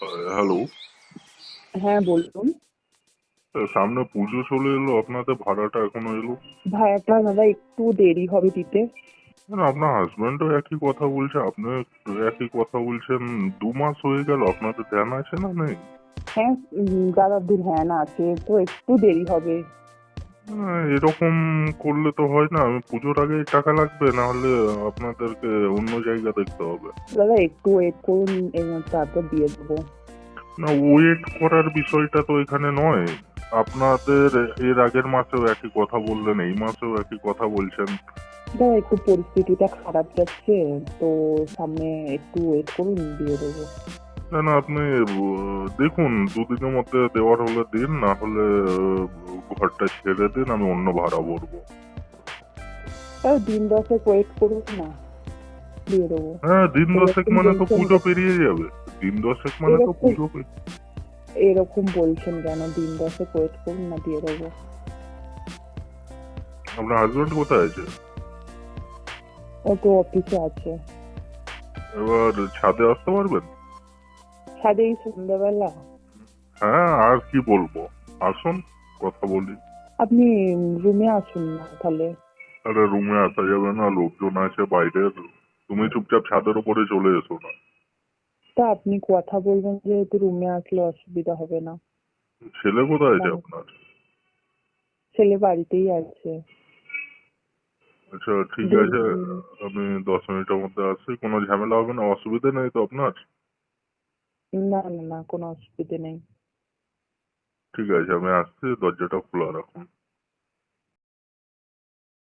Hello. হ্যাঁ বলুন। সামনে পুজো চলে এলো আপনাদের ভাড়াটা এখনও এলো? ভাড়াটা দাদা একটু দেরি হবে দিতে। আপনার হাজবেন্ডও একই কথা বলছে আপনি একই কথা বলছেন। দু মাস হয়ে গেল আপনাদের ধ্যান আছে না নেই? হ্যাঁ দাদা দূর হ্যাঁ না আছে তো একটু দেরি হবে। এরকম করলে তো হয় না। আমি পুজোর আগে টাকা লাগবে না হলে আপনাদেরকে অন্য জায়গা দেখতে হবে। দাদা একটু ওয়েট করুন তারপর দিয়ে দেবো। না ওয়েট করার বিষয়টা তো এখানে নয়। আপনাদের এর আগের মাসেও একই কথা বললেন এই মাসেও একই কথা বলছেন। দাদা একটু পরিস্থিতিটা খারাপ যাচ্ছে তো সামনে একটু ওয়েট করুন দিয়ে দেবো। না না আপনি দেখুন দুদিনের মধ্যে দেওয়ার হলে দিন না হলে ঘরটা ছেড়ে দিন আমি অন্য ভাড়া ভরবো। দিন দশেক ওয়েট করুন না দিয়ে দেবো। হ্যাঁ দিন দশেক মানে তো পুজো পেরিয়ে যাবে। দিন দশেক মানে তো পুজো এরকম বলছেন কেন? দিন দশেক ওয়েট করুন না দিয়ে দেবো। আপনার হাজবেন্ড কোথায় আছে? ও তো অফিসে আছে। এবার ছাদে আসতে পারবেন? ছাদে এই সন্ধ্যাবেলা। হ্যাঁ আর কি বলব? আসুন। কথা বলি। আপনি রুমে আসুন না তাহলে? আরে রুমে আসা যাবে না লোকজন আছে বাইরের। তুমি চুপচাপ ছাদের উপরে চলে এসো না। তা আপনি কথা বলবেন যেহেতু রুমে আসলে অসুবিধা হবে না। ছেলে কোথায় আছে আপনার? ছেলে বাড়িতেই আছে। আচ্ছা ঠিক আছে আমি দশ মিনিটের মধ্যে আসছি। কোনো ঝামেলা হবে না? অসুবিধা নেই তো আপনার? না না না কোনো অসুবিধে নেই। ঠিক আছে আমি আসছি দরজাটা খোলা রাখুন।